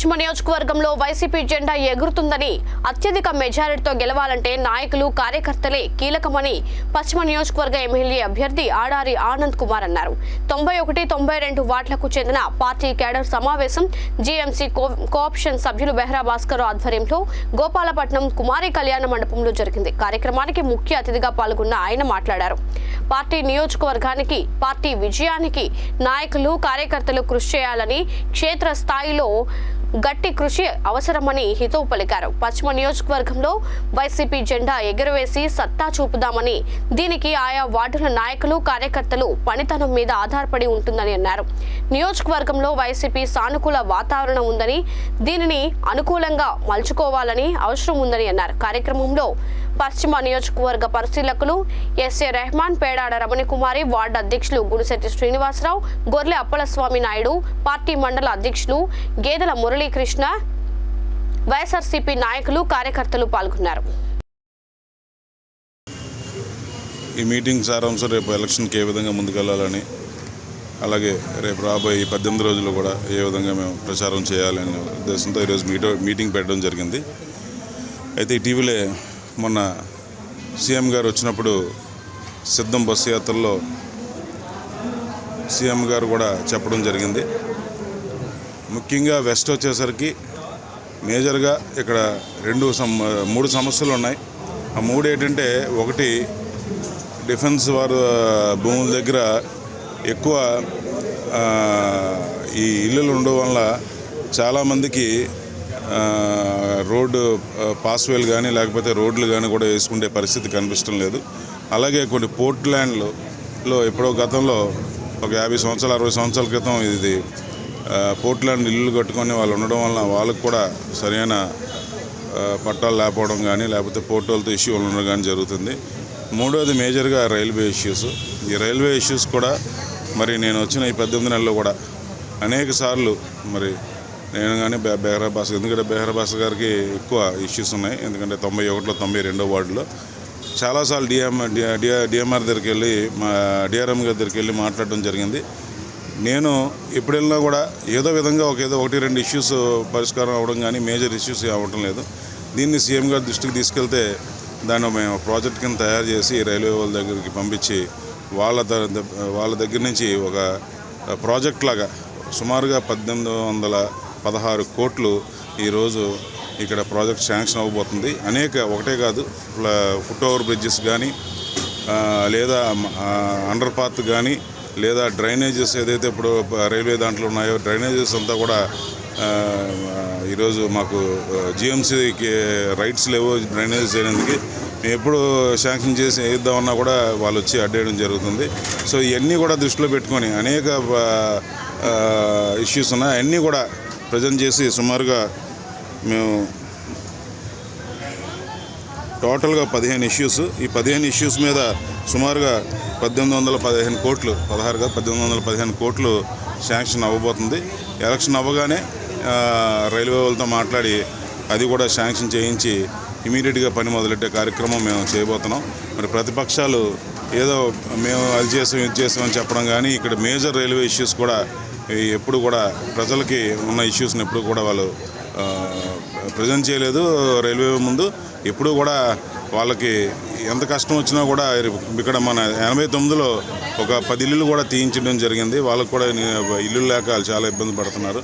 పశ్చిమ నియోజకవర్గంలో వైసీపీ జెండా ఎగురుతుందని అత్యధిక మెజారిటీతో గెలవాలంటే నాయకులు కార్యకర్తలే కీలకమని పశ్చిమ నియోజకవర్గ ఎమ్మెల్యే అభ్యర్థి ఆడారి ఆనంద్ కుమార్ అన్నారు. తొంభై ఒకటి తొంభై రెండు వార్డులకు చెందిన పార్టీ కేడర్ సమావేశం జీఎంసీ కో కోఆప్షన్ సభ్యులు బెహ్రా భాస్కర్ ఆధ్వర్యంలో గోపాలపట్నం కుమారి కళ్యాణ మండపంలో జరిగింది. కార్యక్రమానికి ముఖ్య అతిథిగా పాల్గొన్న ఆయన మాట్లాడారు. పార్టీ నియోజకవర్గానికి పార్టీ విజయానికి నాయకులు కార్యకర్తలు కృషి చేయాలని క్షేత్ర స్థాయిలో గట్టి కృషి అవసరమని హితవు పలికారు. పశ్చిమ నియోజకవర్గంలో వైసీపీ జెండా ఎగురవేసి సత్తా చూపుదామని దీనికి ఆయా వార్డుల నాయకులు కార్యకర్తలు పనితనం మీద ఆధారపడి ఉంటుందని అన్నారు. నియోజకవర్గంలో వైసీపీ సానుకూల వాతావరణం ఉందని దీనిని అనుకూలంగా మలుచుకోవాలని అవసరం ఉందని అన్నారు. కార్యక్రమంలో పశ్చిమ నియోజకవర్గ పరిశీలకులు ఎస్ఏ రెహమాన్ పేడాడ రమణికుమారి వార్డు అధ్యక్షులు గుడిశెట్టి శ్రీనివాసరావు గొర్లె అప్పలస్వామి నాయుడు పార్టీ మండల అధ్యక్షులు గేదెల మురళీకృష్ణ వైఎస్ఆర్సీపీ నాయకులు కార్యకర్తలు పాల్గొన్నారు. ఈ మీటింగ్ సారాంశం రేపు ఎలక్షన్కి ఏ విధంగా ముందుకెళ్ళాలని అలాగే రేపు రాబోయే ఈ పద్దెనిమిది రోజుల్లో కూడా ఏ విధంగా మేము ప్రచారం చేయాలనే ఉద్దేశంతో ఈరోజు మీటో మీటింగ్ పెట్టడం జరిగింది. అయితే ఇటీవలే మొన్న సీఎం గారు వచ్చినప్పుడు సిద్ధం బస్సు యాత్రలో సీఎం గారు కూడా చెప్పడం జరిగింది. ముఖ్యంగా వెస్ట్ వచ్చేసరికి మేజర్గా ఇక్కడ రెండు సమ మూడు సమస్యలు ఉన్నాయి. ఆ మూడు ఏంటంటే ఒకటి డిఫెన్స్ వారు భూముల దగ్గర ఎక్కువ ఈ ఇల్లులు ఉండడం వల్ల చాలామందికి రోడ్డు పాస్వేలు కానీ లేకపోతే రోడ్లు కానీ కూడా వేసుకునే పరిస్థితి కనిపించడం లేదు. అలాగే కొన్ని పోర్ట్ ల్యాండ్లు లో ఎప్పుడో గతంలో ఒక యాభై సంవత్సరాలు అరవై సంవత్సరాల క్రితం ఇది పోర్ట్ ల్యాండ్ ఇల్లు కట్టుకొని వాళ్ళు ఉండడం వల్ల వాళ్ళకు కూడా సరైన పట్టాలు లేకపోవడం కానీ లేకపోతే పోర్టులతో ఇష్యూలు ఉండడం కానీ జరుగుతుంది. మూడోది మేజర్గా రైల్వే ఇష్యూస్. ఈ రైల్వే ఇష్యూస్ కూడా మరి నేను వచ్చిన ఈ పద్దెనిమిది నెలల్లో కూడా అనేక సార్లు మరి నేను కానీ బె బాస్ ఎందుకంటే బెహరా బాస్ గారికి ఎక్కువ ఇష్యూస్ ఉన్నాయి. ఎందుకంటే తొంభై ఒకటిలో తొంభై రెండో వార్డులో. చాలాసార్లు డిఎం డిఎంఆర్ దగ్గరికి వెళ్ళి మా డిఆర్ఎం గారి దగ్గరికి వెళ్ళి మాట్లాడడం జరిగింది. నేను ఎప్పుడు వెళ్ళినా కూడా ఏదో విధంగా ఒక ఏదో ఒకటి రెండు ఇష్యూస్ పరిష్కారం అవ్వడం కానీ మేజర్ ఇష్యూస్ అవ్వడం లేదు. దీన్ని సీఎం గారి దృష్టికి తీసుకెళ్తే దాన్ని మేము ప్రాజెక్ట్ కింద తయారు చేసి రైల్వే వాళ్ళ దగ్గరికి పంపించి వాళ్ళ ద- వాళ్ళ దగ్గర నుంచి ఒక ప్రాజెక్ట్ లాగా సుమారుగా పద్దెనిమిది వందల పదహారు కోట్లు ఈరోజు ఇక్కడ ప్రాజెక్ట్ శాంక్షన్ అవ్వబోతుంది. అనేక ఒకటే కాదు ఫుట్ ఓవర్ బ్రిడ్జెస్ కానీ లేదా అండర్ పాత్ కానీ లేదా డ్రైనేజెస్ ఏదైతే ఇప్పుడు రైల్వే దాంట్లో ఉన్నాయో డ్రైనేజెస్ అంతా కూడా ఈరోజు మాకు జిఎంసీకి రైట్స్ లేవు డ్రైనేజెస్ చేయడానికి మేము ఎప్పుడు శాంక్షన్ చేసి వేద్దామన్నా కూడా వాళ్ళు వచ్చి అడ్డేయడం జరుగుతుంది. సో ఇవన్నీ కూడా దృష్టిలో పెట్టుకొని అనేక ఇష్యూస్ ఉన్నాయి. అన్నీ కూడా ప్రజెంట్ చేసి సుమారుగా మేము టోటల్గా పదిహేను ఇష్యూస్. ఈ పదిహేను ఇష్యూస్ మీద సుమారుగా పద్దెనిమిది వందల పదిహేను కోట్లు పదహారుగా పద్దెనిమిది వందల పదిహేను కోట్లు శాంక్షన్ అవ్వబోతుంది. ఎలక్షన్ అవ్వగానే రైల్వే వాళ్ళతో మాట్లాడి అది కూడా శాంక్షన్ చేయించి ఇమీడియట్గా పని మొదలెట్టే కార్యక్రమం మేము చేయబోతున్నాం. మరి ప్రతిపక్షాలు ఏదో మేము అది చేసాం ఇది చేసామని చెప్పడం కానీ ఇక్కడ మేజర్ రైల్వే ఇష్యూస్ కూడా ఎప్పుడు కూడా ప్రజలకి ఉన్న ఇష్యూస్ని ఎప్పుడు కూడా వాళ్ళు ప్రజెంట్ చేయలేదు రైల్వే ముందు. ఎప్పుడు కూడా వాళ్ళకి ఎంత కష్టం వచ్చినా కూడా ఇక్కడ మన ఎనభై తొమ్మిదిలో ఒక పది ఇల్లులు కూడా తీయించడం జరిగింది. వాళ్ళకు కూడా ఇల్లు లేక వాళ్ళు చాలా ఇబ్బంది పడుతున్నారు.